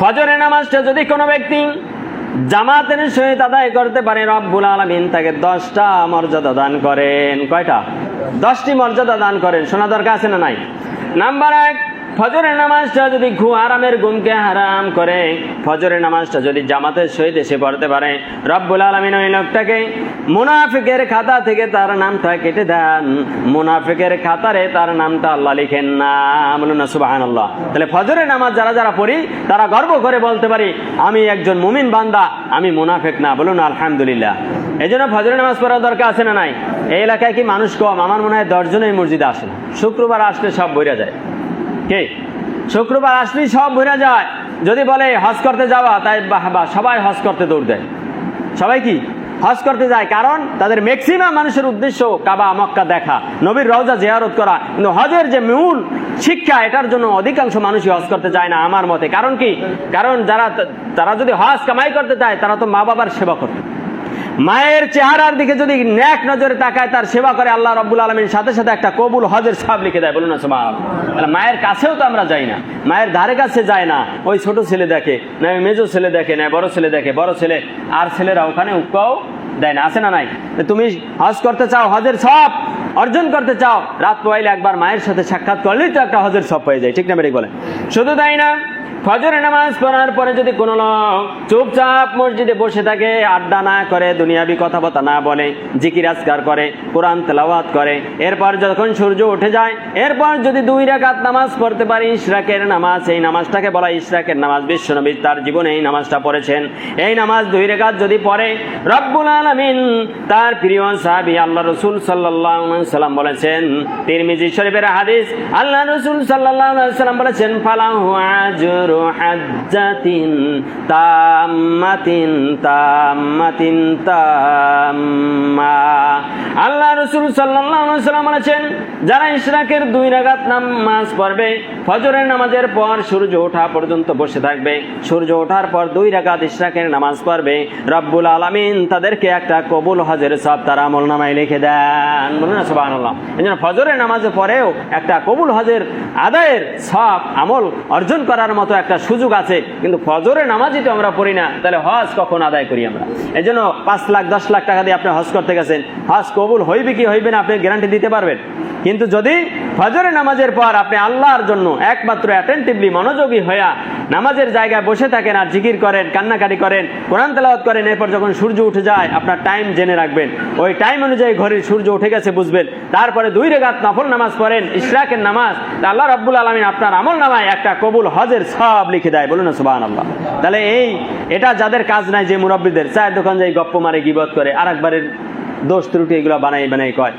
ফজরের নামাজটা যদি কোনো ব্যক্তি জামাতের সহিত আদায় করতে পারে, রব্বুল আলমিন তাকে দশটা মর্যাদা দান করেন। কয়টা? দশটি মর্যাদা দান করেন। শোনা দরকার আছে না নাই? নাম্বার এক ফজরের নামাজটা যদি ঘু আরামের গুমকে হারাম করে, ফজরের নামাজটা যদি জামাতের সহিত এসে পড়তে পারে, রব্বুল আলমিন ওই লোকটাকে মুনাফিকের খাতা থেকে তার নামটা কেটে দেন। মুনাফিকের খাতারে তার নামটা আল্লাহ লিখেন না। বলুন সুবাহান আল্লাহ তাহলে ফজরের নামাজ যারা যারা পড়ি, তারা গর্ব করে বলতে পারি, আমি একজন মুমিন বান্দা, আমি মুনাফেক না। বলুন আলহামদুলিল্লাহ। এই জন্য ফজরের নামাজ পড়ার দরকার আছে না নাই? এই এলাকায় কি মানুষ কম? আমার মনে হয় দশজন এই মসজিদে আসে না। শুক্রবার আসলে সব বইরা যায়। কে? শুক্রবার আসলেই সব ভরে যায়। যদি বলে, হজ করতে যাওয়া তাই সবাই হজ করতে দৌড় দেয়। সবাই কি? হজ করতে যায় কারণ তাদের ম্যাক্সিমাম মানুষের উদ্দেশ্য কাবা, মক্কা দেখা, নবীর রওজা জিয়ারত করা। কিন্তু হজের যে মূল শিক্ষা, এটার জন্য অধিকাংশ মানুষই হজ করতে চায় না আমার মতে। কারণ কি? কারণ যারা তারা যদি হজ কামাই করতে চায় তারা তো মা বাবার সেবা করবে মায়ের চেহারার দিকে যদি ন্যাক নজরে তাকায়, তার সেবা করে আল্লাহ রব্বুল আলমীর সাথে সাথে একটা কবুল হজের সব লিখে দেয়। বলুন না। তাহলে মায়ের কাছেও তো আমরা যাই না। মায়ের ধারে কাছে যায় না। ওই ছোট ছেলে দেখে, না মেজো ছেলে দেখে, না বড় ছেলে দেখে, বড় ছেলে আর ছেলেরা ওখানে উক্কাও দেয় না। আছে না নাই? তুমি হজ করতে চাও, হজের সব অর্জন করতে চাও, রাত পোয়াইলে একবার মায়ের সাথে সাক্ষাৎ করলেই তো একটা হজের সব হয়ে যায়। ঠিক না, বেরিক বলে? শুধু তাই না ফজরের নামাজ পড়ার পরে যদি কোনো লোক চুপচাপ মসজিদে বসে থাকে, আড্ডা না করে, দুনিয়াবি কথাবার্তা না বলে, জিকির আজকার করে, কোরআন তেলাওয়াত করে, এরপর যখন সূর্য উঠে যায়, এরপর যদি দুই রাকাত নামাজ পড়তে পারি, ইশরাকের নামাজ, এই নামাজটাকে বলা ইশরাকের নামাজ। বিশ্বনবী তার জীবনে এই নামাজটা পড়েছেন। এই নামাজ দুই রেখাত যদি পড়ে, রব্বুল আলামিন তার প্রিয় সাহাবী আল্লাহ রসুল আলাইহি সাল্লাম বলেছেন, তিরমিজি শরীফের হাদিস, আল্লাহ রসুল আলাইহি সাল্লাম বলেছেন, ফালাহু আজরু হাজ্জাতিন তাম্মাতিন তাম্মাতিন তাম্মা আল্লাহ রসুল সাল্লাম বলেছেন, যারা ইশরাকের দুই রাকাত নামাজ পড়বে, ফজরের নামাজের পর সূর্য ওঠা পর্যন্ত বসে থাকবে। সূর্য ওঠার পর দুই রাকাত ইশরাকের নামাজ পড়বে। রব্বুল আলামিন তাদেরকে একটা কবুল হজের সব তার আমল নামায় লিখে দেন। বলুন না, সুবহানাল্লাহ। এই জন্য ফজরের নামাজের পরেও একটা কবুল হজের আদায়ের সব আমল অর্জন করার মতো একটা সুযোগ আছে, কিন্তু ফজরের নামাজই তো আমরা পড়ি না, তাহলে হজ কখন আদায় করি আমরা? এই জন্য পাঁচ লাখ, দশ লাখ টাকা দিয়ে আপনি হজ করতে গেছেন, হজ কবুল হইবে কি হইবে না, আপনি গ্যারান্টি দিতে পারবেন। কিন্তু যদি ফজরের নামাজের পর আপনি আল্লাহর জন্য একমাত্র অ্যাটেন্টিভলি মনোযোগী হইয়া নামাজের জায়গায় বসে থাকেন আর জিকির করেন, কান্নাকাটি করেন, কোরআন তেলাওয়াত করেন, এরপর যখন সূর্য উঠে যায়, আপনার টাইম জেনে রাখবেন। ওই টাইম অনুযায়ী ঘড়ির সূর্য উঠে গেছে বুঝবেন। তারপরে দুই রেগাত নফল নামাজ পড়েন, ইশরাকের নামাজ। আল্লাহ রাব্বুল আলমিন আপনার আমল নামায় একটা কবুল হজের সব লিখে দেয়, বলুন না আল্লাহ তাহলে এই, এটা যাদের কাজ নাই, যে মুরব্বীদের, চায়ের দোকান যাই গপ্প মারে, গিবত করে আর একবারের দোষ ত্রুটি এগুলো বানাই বানাই কয়।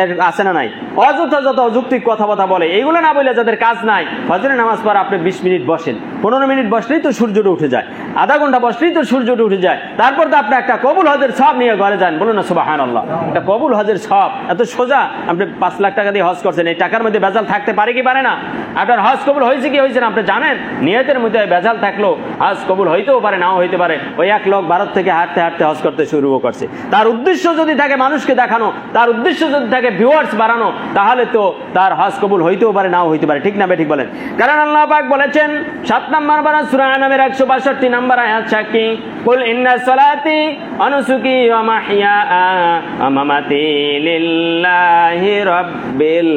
এর আছে না নাই? অযথা যত অযৌক্তিক কথা বলে এইগুলো না বলে যাদের কাজ নাই, ফজরের নামাজ পর আপনি বিশ মিনিট বসেন। পনেরো মিনিট বসলেই তো সূর্যটা উঠে যায়। আধা ঘণ্টা বসলেই তো সূর্যটা উঠে যায়। তারপর তো আপনি একটা কবুল হজের সব নিয়ে ঘরে যান। বলুন না সুবাহান আল্লাহ একটা কবুল হজের সব। এত সোজা। আপনি পাঁচ লাখ টাকা দিয়ে হজ করছেন। এই টাকার মধ্যে বেজাল থাকতে পারে কি পারে না? আপনার হজ কবুল হয়েছে কি হয়েছে না? আপনি জানেন? নিয়তের মধ্যে বেজাল থাকল। হজ কবুল হইতেও পারে, নাও হইতে পারে। ওই এক লোক ভারত থেকে হাঁটতে হাঁটতে হজ করতে শুরু করছে। তার উদ্দেশ্য যদি থাকে মানুষকে দেখানো, তার উদ্দেশ্য যদি থাকে ভিউয়ার্স বাড়ানো, তাহলে তো তার হজ কবুল হইতেও পারে, নাও হইতে পারে। ঠিক না বে, ঠিক বলেন? কারণ আল্লাহ পাক বলেছেন, সাত নম্বর বারা সূরা নামের 162 নম্বর আয়াত সাকি কুল ইন্না সালাতি অনুসুকি ওয়া মাহইয়া ওয়া মামাতি লিল্লাহি রাব্বিল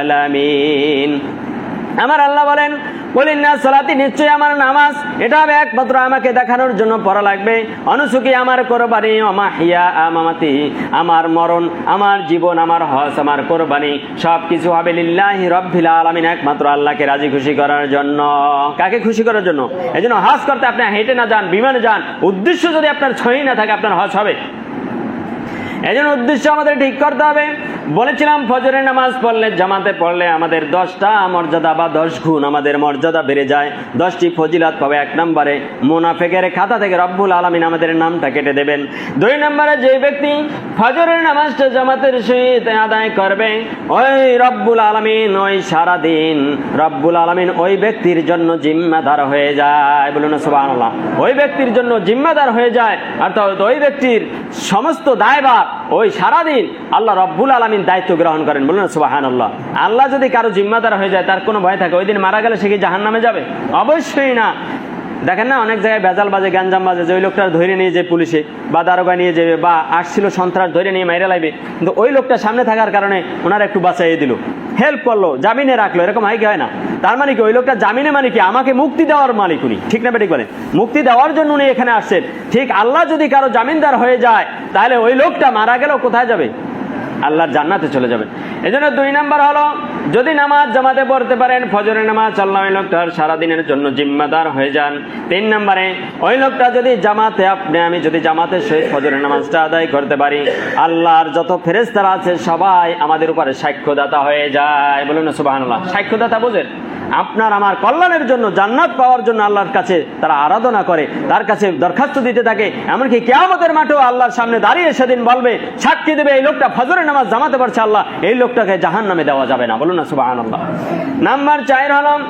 আলামিন। আমার আল্লাহ বলেন বলিন না সলাতি, নিশ্চয়ই আমার নামাজ। এটা হবে একমাত্র আমাকে দেখানোর জন্য পড়া লাগবে। অনুসুকি আমার কোরবানি আমা হিয়া আমামাতি। আমার মরণ, আমার জীবন, আমার হস আমার কোরবানি সব কিছু হবে লিল্লাহি রব্বিল আলামিন, একমাত্র আল্লাহকে রাজি খুশি করার জন্য। কাকে খুশি করার জন্য? এই জন্য হজ করতে আপনি হেঁটে না যান, বিমানে যান। উদ্দেশ্য যদি আপনার ছয়ই না থাকে, আপনার হজ হবে। এই জন্য উদ্দেশ্য আমাদের ঠিক করতে হবে। বলেছিলাম, ফজরের নামাজ পড়লে, জামাতে পড়লে আমাদের দশটা মর্যাদা বা দশ গুণ আমাদের মর্যাদা বেড়ে যায়। দশটি ফজিলাত পাবে এক নম্বরে, মোনাফেকের খাতা থেকে রব্বুল আলমিন আমাদের নামটা কেটে দেবেন। দুই নম্বরে, যে ব্যক্তি ফজরের নামাজটা জামাতের সহিত আদায় করবে, ওই রব্বুল আলমিন ওই সারাদিন, রব্বুল আলমিন ওই ব্যক্তির জন্য জিম্মাদার হয়ে যায়। বলুন সুবাহ ওই ব্যক্তির জন্য জিম্মাদার হয়ে যায়, অর্থাৎ ওই ব্যক্তির সমস্ত দায়ভার ওই সারাদিন আল্লাহ রব্বুল আলমিন দায়িত্ব গ্রহণ করেন। বলুন সুবাহান আল্লাহ আল্লাহ যদি কারও জিম্মাদার হয়ে যায়, তার কোনো ভয় থাকে। ওই দিন মারা গেলে সে কি জাহান নামে যাবে? অবশ্যই না। দেখেন না, অনেক জায়গায় বেজাল বাজে, গ্যাঞ্জাম বাজে, যে ওই লোকটা ধরে নিয়ে যে পুলিশে বা দারোগা নিয়ে যাবে বা আসছিল সন্ত্রাস ধরে নিয়ে মাইরে লাইবে, কিন্তু ওই লোকটা সামনে থাকার কারণে ওনারা একটু বাঁচাইয়ে দিল হেল্প করল, জামিনে রাখল, এরকম হয় কি হয় না? তার মানে কি, ওই লোকটা জামিনে মানে কি, আমাকে মুক্তি দেওয়ার মালিক উনি, ঠিক না বেঠিক বলেন? মুক্তি দেওয়ার জন্য উনি এখানে আসছেন, ঠিক আল্লাহ যদি কারও জামিনদার হয়ে যায়, তাহলে ওই লোকটা মারা গেলেও কোথায় যাবে? আল্লাহর জান্নাতে চলে যাবেন। এই জন্য দুই নাম্বার হলো, যদি নামাজ জামাতে পড়তে পারেন, ফজরের নামাজ আল্লাহ ওই লোকটার সারাদিনের জন্য জিম্মাদার হয়ে যান। তিন নম্বরে, ওই লোকটা যদি জামাতে, আপনি, আমি যদি জামাতের সহিত ফজরের নামাজটা আদায় করতে পারি, আল্লাহর যত ফেরেস্তারা আছে, সবাই আমাদের উপরে সাক্ষ্যদাতা হয়ে যায়। বলুন সুবাহ সাক্ষ্যদাতা বোঝেন? আপনার আমার কল্যাণের জন্য, জান্নাত পাওয়ার জন্য আল্লাহর কাছে তারা আরাধনা করে, তার কাছে দরখাস্ত দিতে থাকে। এমনকি কেয়ামতের মাঠেও আল্লাহর সামনে দাঁড়িয়ে সেদিন বলবে, সাক্ষী দেবে এই লোকটা ফজরের নামাজ জামাতে পারছে আল্লাহ, এই লোকটাকে জাহান নামে দেওয়া যাবে না। বলুন না সুবাহ আল্লাহ নাম্বার চার হলাম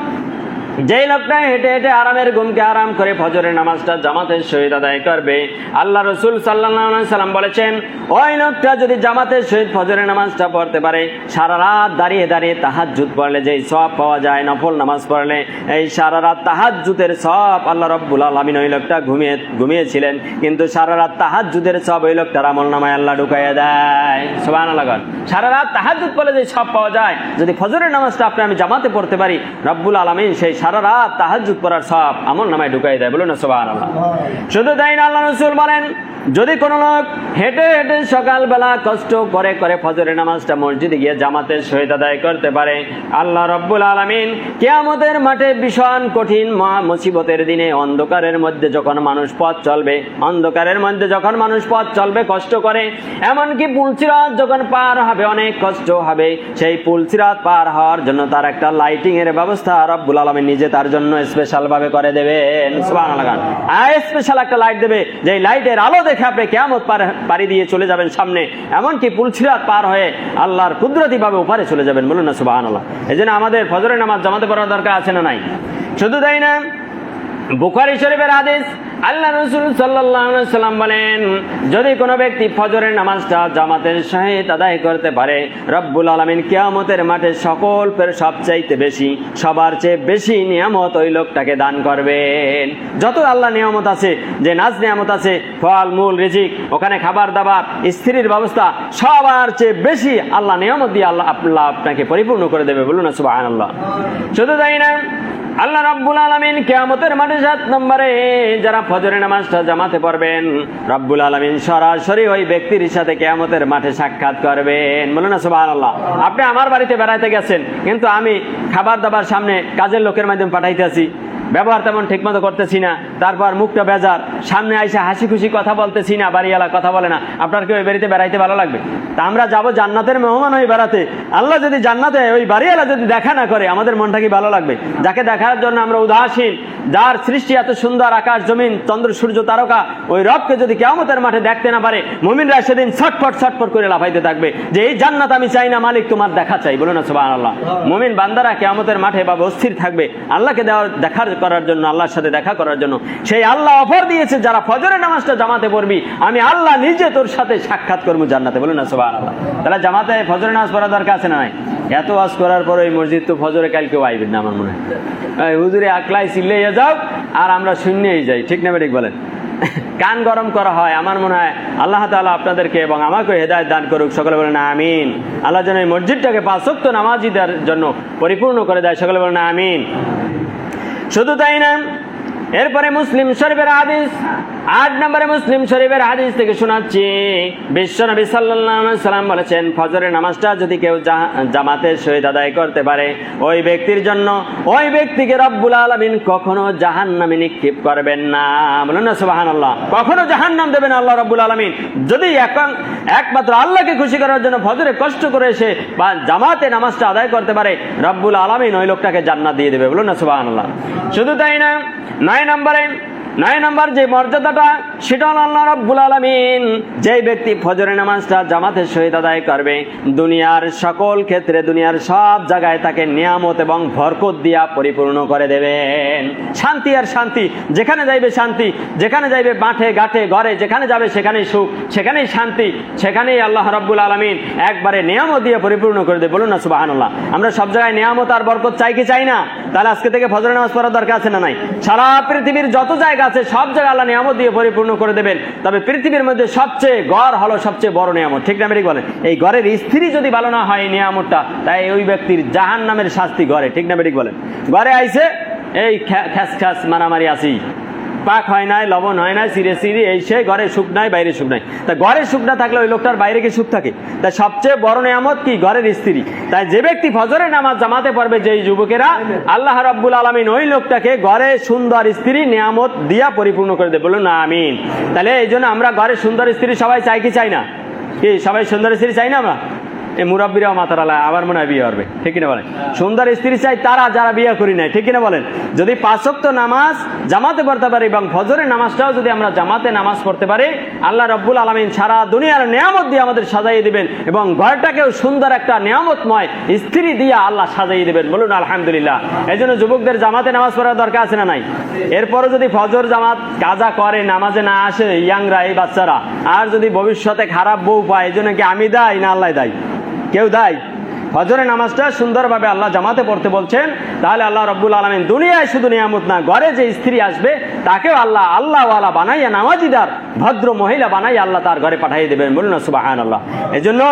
যেই লোকটা হেঁটে হেঁটে আরামের ঘুমকে আরাম করে ফজরের নামাজটা জামাতের সহিত আদায় করবে, আল্লাহ রসুল সাল্লাম বলেছেন, ওই লোকটা যদি জামাতের সহিত ফজরের নামাজটা পড়তে পারে, সারা রাত দাঁড়িয়ে দাঁড়িয়ে তাহাজ্জুদ পড়লে যেই সব পাওয়া যায়, নফল নামাজ পড়লে, এই সারা রাত তাহাজ্জুদের সব আল্লাহ রব্বুল আলমিন ওই লোকটা ঘুমিয়ে, ঘুমিয়েছিলেন, কিন্তু সারা রাত তাহাজ্জুদের সব ওই লোকটার আমল নামায় আল্লাহ ঢুকাইয়া দেয়। সোবান লাগান সারা রাত তাহাজ্জুদ পড়লে যে সব পাওয়া যায়, যদি ফজরের নামাজটা আপনি আমি জামাতে পড়তে পারি, রব্বুল আলমিন সেই সারা রাত তাহাজ্জুদ পড়ার সব আমল নামায় ঢুকাই দেয়, বলুন না সোবান আল্লাহ শুধু তাই না আল্লাহ রসুল বলেন, যদি কোনো লোক হেঁটে হেঁটে সকালবেলা কষ্ট করে করে ফজরের নামাজটা মসজিদে গিয়ে জামাতের সহিত আদায় করতে পারে, আল্লাহ রব্বুল আলমিন কেয়ামতের মাঠে ভীষণ কঠিন মুসিবতের দিনে অন্ধকারের মধ্যে যখন মানুষ পথ চলবে, অন্ধকারের মধ্যে যখন মানুষ পথ চলবে, কষ্ট করে, এমনকি পুলসিরাত যখন পার হবে, অনেক কষ্ট হবে, সেই পুলসিরাত পার হওয়ার জন্য তার একটা লাইটিং এর ব্যবস্থা রব্বুল আলমিন নিজে তার জন্য স্পেশাল ভাবে করে দেবেন। স্পেশাল একটা লাইট দেবে যে লাইটের আলো দেখে আপনি কেমন পাড়ি দিয়ে চলে যাবেন সামনে। এমনকি পুলছিরাত পার হয়ে আল্লাহর কুদরতি ভাবে উপারে চলে যাবেন, বলুন না সুবাহ আল্লাহ এই জন্য আমাদের ফজরের নামাজ জমাতে পড়ার দরকার আছে না নাই? শুধু তাই না, বুখারি শরীফের আদেশ আল্লাহ রসুল সাল্লাম বলেন, যদি কোনো ব্যক্তি ফজরের নামাজটা জামাতের সহিত আদায় করতে পারে, রব্বুল আলমিন কেয়ামতের মাঠে সকল সবচাইতে বেশি, সবার চেয়ে বেশি নিয়ামত ওই লোকটাকে দান করবেন। যত আল্লাহ নিয়ামত আছে, যে নাচ নিয়ামত আছে, ফল, মূল, রিজিক, ওখানে খাবার দাবার, স্ত্রীর ব্যবস্থা, সবার চেয়ে বেশি আল্লাহ নিয়ামত দিয়ে আল্লাহ আল্লাহ আপনাকে পরিপূর্ণ করে দেবে। বলুন সুবাহ আল্লাহ শুধু তাই না আল্লাহ রাব্বুল আলমিন কেয়ামতের মাঠে সাত নম্বরে যারা ফজরের নামাজটা জামাতে পারবেন রাব্বুল আলমিন সরাসরি ওই ব্যক্তির সাথে কেয়ামতের মাঠে সাক্ষাৎ করবেন। বলুন না সুবাহ আল্লাহ আপনি আমার বাড়িতে বেড়াইতে গেছেন, কিন্তু আমি খাবার দাবার সামনে কাজের লোকের মাধ্যমে পাঠাইতেছি। ব্যবহার তেমন ঠিকমতো করতেছি না। তারপর মুখটা বেজার। সামনে আইসে হাসি খুশি কথা বলতেছি না বাড়িওয়ালা কথা বলে না। আপনার কি ওই বাড়িতে বেড়াইতে ভালো লাগবে? তা আমরা যাব জান্নাতের মেহমান হয়ে বেড়াতে। আল্লাহ যদি জান্নাতে ওই বাড়িওয়ালা যদি দেখা না করে আমাদের মনটা কি ভালো লাগবে? যাকে দেখার জন্য আমরা উদাসীন যার সৃষ্টি এত সুন্দর আকাশ জমিন চন্দ্র সূর্য তারকা ওই রবকে যদি কেমতের মাঠে দেখতে না পারে মুমিনরা সেদিন ছটফট ছটফট করে লাফাইতে থাকবে। যে এই জান্নাত আমি চাই না মালিক তোমার দেখা চাই। বলো না সুবাহ আল্লাহ মুমিন বান্দারা কেমতের মাঠে বা অস্থির থাকবে আল্লাহকে দেওয়ার দেখার করার জন্য, আল্লাহর সাথে দেখা করার জন্য। সেই আল্লাহ অফার দিয়েছে, যারা ফজরের নামাজটা জামাতে পড়বি, আমি আল্লাহ নিজে তোর সাথে সাক্ষাৎ করব জান্নাতে। বলুন না সুবাহ আল্লাহ তাহলে জামাতে ফজরের নামাজ পড়ার দরকার আছে না এত ওয়াজ করার পর ওই মসজিদ তো ফজরে কালকেও আইবেন না আমার মনে হয়। হুজুরে আকলাই সিল্লে যাও, আর আমরা শূন্যই যাই। ঠিক না বেঠিক বলেন? কান গরম করা হয়, আমার মনে হয় আল্লাহ তালা আপনাদেরকে এবং আমাকে হেদায়ত দান করুক। সকলে বলেন, আমিন। আল্লাহ যেন এই মসজিদটাকে পাঁচক্ত নামাজিদের জন্য পরিপূর্ণ করে দেয়। সকলে বলেন, আমিন। শুধু তাই না এরপরে মুসলিম শরীফের হাদিস, আট নম্বরে মুসলিম শরীফের হাদিস থেকে শোনাচ্ছি। বিশ্বনবী সাল্লাহ সাল্লাম বলেছেন, ফজরের নামাজটা যদি কেউ জা- জামাতের সহিত আদায় করতে পারে, ওই ব্যক্তির জন্য, ওই ব্যক্তিকে রব্বুল আলমিন কখনো জাহান নামে নিক্ষেপ করবেন না। বলুন না সুবাহান আল্লাহ কখনো জাহান নাম দেবেন আল্লাহ রব্বুল আলমিন। যদি এখন একমাত্র আল্লাহকে খুশি করার জন্য ফজরে কষ্ট করে এসে বা জামাতে নামাজটা আদায় করতে পারে, রব্বুল আলমিন ওই লোকটাকে জান্নাত দিয়ে দেবে। বলুন না সুবাহান আল্লাহ শুধু তাই না নয় নম্বরে, নয় নম্বর যে মর্যাদাটা, সেটা হলো আল্লাহ রব্বুল আলমিন। যেই ব্যক্তি ফজরের নামাজটা জামাতের সহিত আদায় করবে, দুনিয়ার সকল ক্ষেত্রে, দুনিয়ার সব জায়গায় তাকে নিয়ামত এবং ভরকত দিয়া পরিপূর্ণ করে দেবেন। শান্তি আর শান্তি, যেখানে যাইবে শান্তি, যেখানে যাইবে মাঠে, ঘাটে, ঘরে, যেখানে যাবে সেখানেই সুখ, সেখানেই শান্তি, সেখানেই আল্লাহ রব্বুল আলমিন একবারে নিয়ামত দিয়ে পরিপূর্ণ করে দেবে। বলুন না সুবাহান আমরা সব জায়গায় নিয়ামত আর বরকত চাই কি চাই না? তাহলে আজকে থেকে ফজরের নামাজ পড়ার দরকার আছে না নাই? সারা পৃথিবীর যত জায়গা আছে, সব জায়গা আল্লাহ নিয়ামত দিয়ে পরিপূর্ণ করে দেবেন। তবে পৃথিবীর মধ্যে সবচেয়ে গড় হলো সবচেয়ে বড় নিয়ামত। ঠিক না, মেরিক বলেন? এই ঘরের স্ত্রী যদি ভালো না হয় এই নিয়ামতটা, তাই ওই ব্যক্তির জাহান নামের শাস্তি ঘরে ঠিক না, মেরিক বলেন? ঘরে আইসে এই খ্যা- খ্যাস খ্যাস মারামারি আসি পাক হয় নাই, লবণ হয় নাই সিরে সিরি এই সে ঘরে সুখ নাই, বাইরে সুখ নাই। তা ঘরে সুখ না থাকলে ওই লোকটার বাইরে কি সুখ থাকে? তাই সবচেয়ে বড় নিয়ামত কি? ঘরের স্ত্রী। তাই যে ব্যক্তি ফজরে নামাজ জামাতে পারবে যেই যুবকেরা, আল্লাহ রাব্বুল আলমিন ওই লোকটাকে ঘরে সুন্দর স্ত্রী নিয়ামত দিয়া পরিপূর্ণ করে দেবে। বলুন না আমিন। তাহলে এই জন্য আমরা ঘরে সুন্দর স্ত্রী সবাই চাই কি চাই না? কি, সবাই সুন্দর স্ত্রী চাই না আমরা? এই মুরব্বীরাও মাতার আলা আবার মনে হয় বিয়ে করবে। ঠিক কিনা বলেন? সুন্দর স্ত্রী চাই তারা যারা বিয়ে করি নাই। ঠিক কিনা বলেন? যদি পাঁচক্ত নামাজ জামাতে পড়তে পারি এবং ফজরের নামাজটাও যদি আমরা জামাতে নামাজ পড়তে পারি, আল্লাহ রব্বুল আলমিন সারা দুনিয়ার নিয়ামত দিয়ে আমাদের সাজাইয়ে দিবেন এবং ঘরটাকেও সুন্দর একটা নিয়ামতময় স্ত্রী দিয়ে আল্লাহ সাজাইয়ে দিবেন। বলুন, আলহামদুলিল্লাহ। এই জন্য যুবকদের জামাতে নামাজ পড়ার দরকার আছে না নাই? এরপরও যদি ফজর জামাত কাজা করে, নামাজে না আসে, ইয়াংরা, এই বাচ্চারা, আর যদি ভবিষ্যতে খারাপ বউ পায়, এই জন্য কি আমি দায় না আল্লাহ দায়? কেউ দায়। ফজরের নামাজটা সুন্দরভাবে আল্লাহ জামাতে পড়তে বলছেন, তাহলে আল্লাহ রব্বুল আলমিন দুনিয়ায় শুধু নিয়ামত না, ঘরে যে স্ত্রী আসবে, তাকেও আল্লাহ আল্লাহওয়ালা বানাইয়া, নামাজিদার, ভদ্র মহিলা বানাই আল্লাহ তার ঘরে পাঠিয়ে দেবেন। বলুন সুবাহ আল্লাহ এই জন্য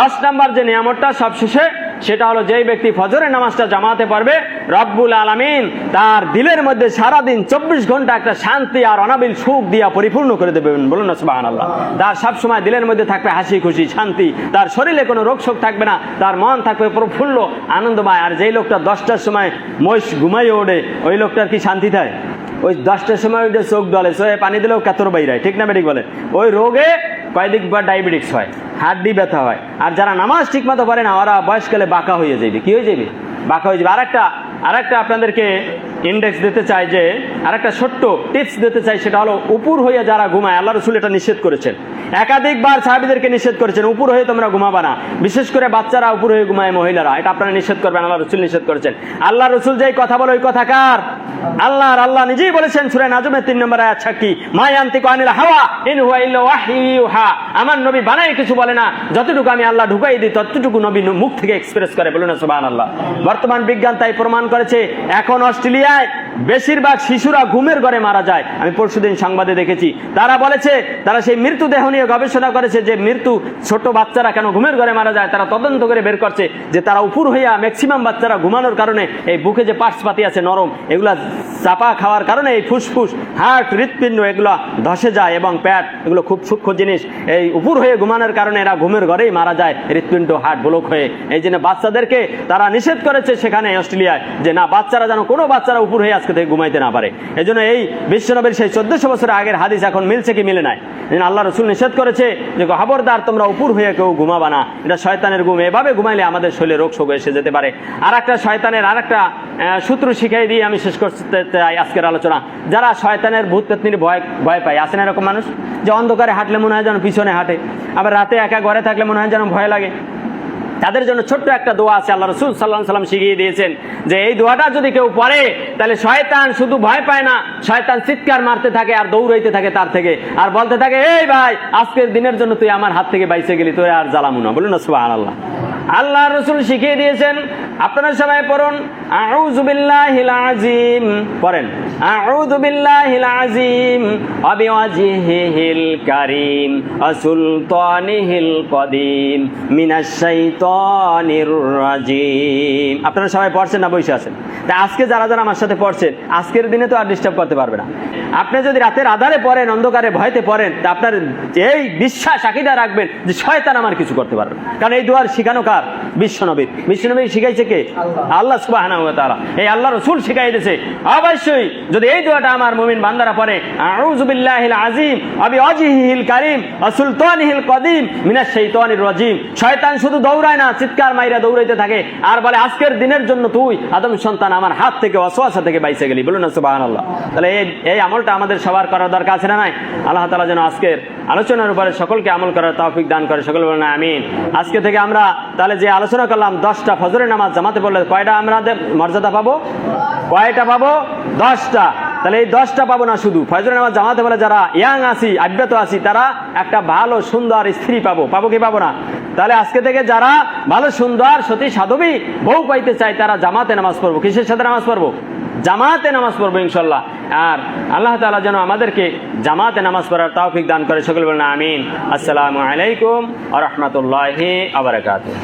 দশ নাম্বার যে নিয়ামতটা সবশেষে সেটা হলো যেই ব্যক্তি ফজরের নামাজটা জামাতে পারবে, রব্বুল আলমিন তার দিলের মধ্যে সারাদিন চব্বিশ ঘণ্টা একটা শান্তি আর অনাবিল সুখ দিয়া পরিপূর্ণ করে দেবেন। বলুন সুবাহান আল্লাহ তার সবসময় দিলের মধ্যে থাকবে হাসি, খুশি, শান্তি। তার শরীরে কোনো রোগ শোক থাকবে না। তার মন থাকবে প্রফুল্ল আনন্দময়। আর যেই লোকটা দশটার সময় মহিষ ঘুমাইয়ে ওঠে, ওই লোকটার কি শান্তি থাকে? ওই দশটার সময় ওইটা চোখ ডলে, চোখে পানি দিলেও কাতর বাইরায় ঠিক না মেডিক বলে? ওই রোগে কয়েকদিক বা ডায়াবেটিক্স হয় হাড্ডি ব্যথা হয়। আর যারা নামাজ ঠিক মতো পারে না, ওরা বয়সকালে বাঁকা হয়ে যাবে। কী হয়ে যাবে? বাঁকা হয়ে যাবে। আর একটা আর একটা আপনাদেরকে ইন্ডেক্স দিতে চাই যে আর একটা ছোট্ট টিপস দিতে চাই সেটা হলো উপর হয়ে যারা ঘুমায়, আল্লাহ রসুল এটা নিষেধ করেছেন। একাধিকবার সাহাবিদেরকে নিষেধ করেছেন, উপর হয়ে তোমরা ঘুমাবা না। বিশেষ করে বাচ্চারা উপর হয়ে ঘুমায়, মহিলারা, এটা আপনারা নিষেধ করবেন, আল্লাহ রসুল নিষেধ করেছেন। আল্লাহ রসুল যেই কথা বলে, ওই কথা কার? আল্লাহর, আল্লাহ নিজেই বলেছেন, সুরে নাজমের তিন নম্বর আয়াত সাক্ষী মায়ান্তি কানিল হাওয়া, ইন হুয়া আমার নবী বানাই কিছু বলে না। যতটুকু আমি আল্লাহ ঢুকাই দিই, ততটুকু নবী মুখ থেকে এক্সপ্রেস করে, বলুন সুবহানাল্লাহ। বর্তমান বিজ্ঞান তাই প্রমাণ করেছে, এখন অস্ট্রেলিয়ায় বেশিরভাগ শিশুরা ঘুমের ঘরে মারা যায়। আমি পরশুদিন সংবাদে দেখেছি। তারা বলেছে, তারা সেই মৃত্যুদেহ নিয়ে গবেষণা করেছে যে মৃত্যু ছোট বাচ্চারা কেন ঘুমের ঘরে মারা যায়, তারা তদন্ত করে বের করছে যে তারা উপর হইয়া ম্যাক্সিমাম বাচ্চারা ঘুমানোর কারণে এই বুকে যে পার্টস পাতি আছে নরম, এগুলা চাপা খাওয়ার কারণে এই ফুসফুস, হার্ট, হৃৎপিণ্ড এগুলো ধসে যায় এবং প্যাট এগুলো খুব সূক্ষ্ম জিনিস। এই উপর হয়ে ঘুমানোর কারণে এরা ঘুমের ঘরেই মারা যায়, হৃৎপিণ্ড, হার্ট ব্লক হয়ে। এই জন্য বাচ্চাদেরকে তারা নিষেধ করেছে সেখানে অস্ট্রেলিয়ায় যে না, বাচ্চারা যেন কোনো বাচ্চারা উপর হয়ে আজকে থেকে ঘুমাইতে না পারে। এই জন্য এই বিশ্বনবীর সেই চোদ্দশো বছরের আগের হাদিস এখন মিলছে কি মিলে নাই? আল্লাহ রসুল নিষেধ করেছে যে খবরদার, তোমরা উপর হয়ে কেউ ঘুমাবা না। এটা শয়তানের ঘুম। এভাবে ঘুমাইলে আমাদের শরীরে রোগ শোক এসে যেতে পারে। আর একটা শয়তানের আর একটা সূত্র শিখাই দিয়ে আমি শেষ করতে চাই আজকের আলোচনা। যারা শয়তানের ভূত পেতনির ভয় ভয় পায় আসেন এরকম মানুষ? যে অন্ধকারে হাঁটলে মনে হয় যেন পিছনে হাঁটে। আবার রাতে একা ঘরে থাকলে মনে হয় যেন ভয় লাগে। তাদের জন্য ছোট্ট একটা দোয়া আছে আল্লাহ রসুল সাল্লাহ সাল্লাম শিখিয়ে দিয়েছেন যে এই দোয়াটা যদি কেউ পড়ে, তাহলে শয়তান শুধু ভয় পায় না, শয়তান চিৎকার মারতে থাকে আর দৌড়াইতে থাকে তার থেকে আর বলতে থাকে, এই ভাই, আজকের দিনের জন্য তুই আমার হাত থেকে বাইসে গেলি তুই আর জ্বালামু না। বলুন না সুবাহ আল্লাহ আল্লাহ রসুল শিখিয়ে দিয়েছেন, আপনারা সবাই পড়ুন, আউযু বিল্লাহিল আযীম পড়েন, আউযু বিল্লাহিল আযীম অবিওয়াজিহিল কারীম অসুলতানিহিল কদিম মিনাশ শাইতানির রাজীম আপনারা সবাই পড়ছেন না বসে আছেন? তা আজকে যারা যারা আমার সাথে পড়ছেন, আজকের দিনে তো আর ডিস্টার্ব করতে পারবে না। আপনি যদি রাতের আধারে পড়েন অন্ধকারে ভয়তে পড়েন তা আপনার এই বিশ্বাস আকিদা রাখবেন যে শয়তান আমার কিছু করতে পারবে কারণ এই দোয়ার শিখানো কার? বিশ্বনবীর বিশ্বনবী শিখাইছে কে? আল্লাহ। তাআলা। এই আল্লাহ রাসূল শিখাই দিয়েছে। অবশ্যই যদি এই দোয়াটা আমার মুমিন বান্দারা পড়ে আউযু বিল্লাহিল আযীম আবি ওয়াজহিহিল কারীম ওয়া সুলতানিহিল কদিম মিনাশ শাইতানির রাজীম। শয়তান শুধু দৌড়ায় না চিৎকার মাইরা দৌড়াইতে থাকে। আর বলে আজকের দিনের জন্য তুই আদম সন্তান আমার হাত থেকে অসওয়াসা থেকে বাইসে গেলি। বলুন না সুবহানাল্লাহ। তাহলে এই এই আমলটা আমাদের সবার করার দরকার আছে না নাই? আল্লাহ তাআলা যেন আজকের আলোচনার উপরে সকলকে আমল করার তৌফিক দান করে, সকল বলেন আমিন। আজকে থেকে আমরা তাহলে যে আলোচনা করলাম, দশটা ফজরের নামাজ জামাতে বললে কয়টা আমরা মর্যাদা পাবো? কয়টা পাবো? দশটা। তাহলে এই দশটা পাবো না শুধু? ফজর নামাজ জামাতে বলে যারা ইয়াং আছি আব্যাত আছি, তারা একটা ভালো, সুন্দর স্ত্রী পাবো। পাবো কি পাবো না? তাহলে আজকে থেকে যারা ভালো, সুন্দর, সতী, সাধবী বউ পাইতে চায়, তারা জামাতে নামাজ পড়ব। কিসের সাথে নামাজ পড়ব? জামাতে নামাজ পড়ব ইনশাল্লাহ আর আল্লাহ তালা যেন আমাদেরকে জামাতে নামাজ পড়ার তৌফিক দান করে, সকল বলেন আমিন। আসসালামু আলাইকুম আ রহমতুল্লাহি আবরাকাতুহ